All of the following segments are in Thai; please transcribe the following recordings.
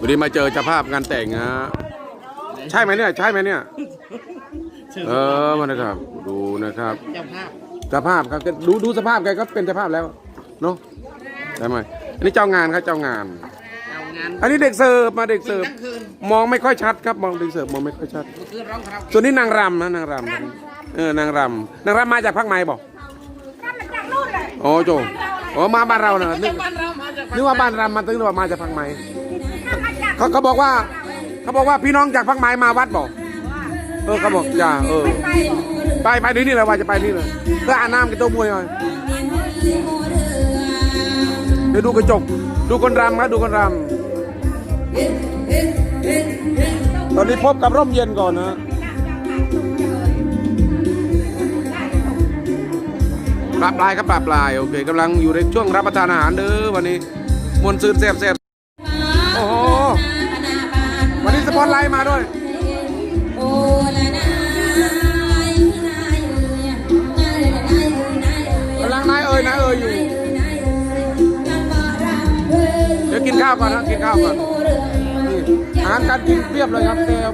วันนี้มาเจอเจ้าภาพงานแต่งฮะใช่ไหมเนี่ย ใช่ไหมเนี่ย เออมานะครับ ดูนะครับเจ้าภาพเจ้าภาพครับดูดูสภาพแกก็เป็นเจ้าภาพแล้วเนาะใช่ไหมอันนี้เจ้างานครับเจ้างาน เอางานอันนี้เด็กเสิร์ฟมาเด็กเสิร์ฟทั้งคืนมองไม่ค่อยชัดครับมองเด็กเสิร์ฟมองไม่ค่อยชัดเมื่อคืนร้องคาราโอเกะส่วนนี้นางรำนะนางรำเออนางรำนางรำมาจากภาคไหนบอกโอ้โจโอ้มาบ้านเราเนอะนึกบ้านเรามาจากนึกว่าบ้านรำมันตึงนึกว่ามาจากภาคไหน เขาเขาบอกว่า เขาบอกว่าพี่น้องจากภาคไหนมาวัดบอกเออเขาบอกอย่าเออ ไปไปนี่นี่เลยว่าจะไปนี่เลยเพื่ออาบน้ำกับตัวมวยหน่อยเดี๋ยวดูกระจก ดูคนรำครับดูคนรำตอนนี้พบกับร่มเย็นก่อนนะปลาปลายครับปลาปลายโอเคกำลังอยู่ในช่วงรับประทานอาหารเด้อวันนี้มวนซืนแซ่บแซ่บโอ้โห วันนี้สปอตไลท์มาด้วยกำลังนายเอ่ยนายเอ่ยอยู่ เดี๋ยวกินข้าวก่อนนะกินข้าวก่อนนี่อาหารการกินเรียบเลยครับเซฟ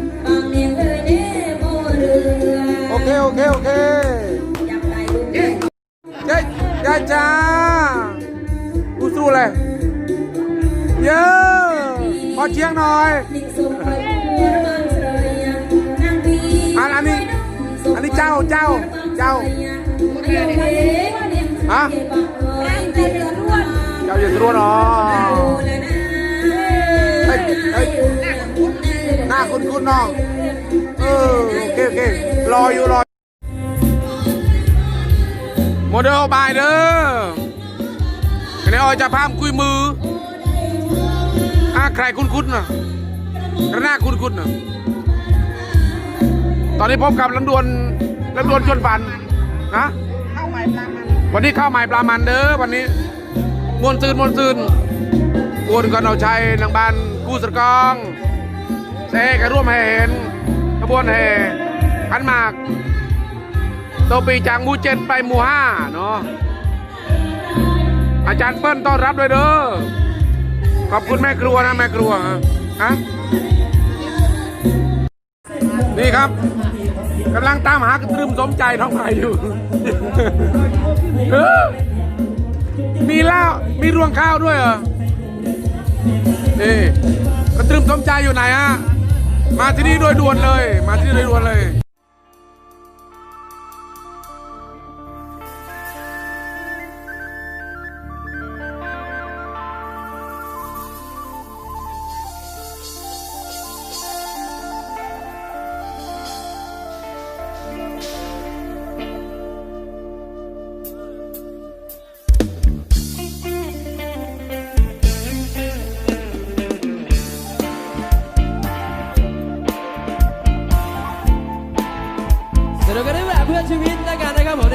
โอเค โอเค โอเคเย้เย้จ้าอู้สู้เลย เย้ขอเชียงหน่อย จ้าเจ้าเจ้าฮะเจ้าอย่าตรวนอ๋อเฮ้ยเฮ้ยหน้าคุณคุณน้องเออโอเคโอเครออยู่รอโมเดลบายเด้ออันนออยจะพามคุยมืออะใครคุ้นๆน่ะหน้าคุ้นๆน่ะตอนนี้พบกับลำดวน ลำดวนชวนฝันนะเข้าใหม่ปลามันวันนี้ข้าวใหม่ปลามันเด้อวันนี้มวนซืนมวนซืนกวนกันเอาชัยนางบานกู้สระกองเซ่กันร่วมแห่เห็นขบวนแห่ขันหมากตัวปีจากหมู่เจ็ดไปหมู่ห้าเนาะอาจารย์เปิ้ลต้อนรับด้วยเด้อขอบคุณแม่ครัวนะแม่ครัวฮะฮะนี่ครับ กำลังตามหากระตรึมสมใจท้องไผ่อยู่ มีเหล้ามีรวงข้าวด้วยเหรอนี่กระตรึมสมใจอยู่ไหนฮะมาที่นี่โดยด่วนเลย มาที่นี่โดยด่วนเลย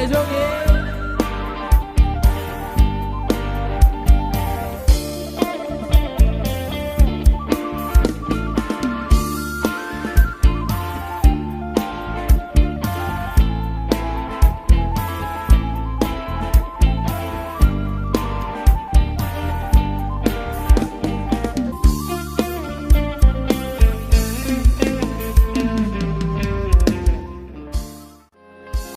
대종이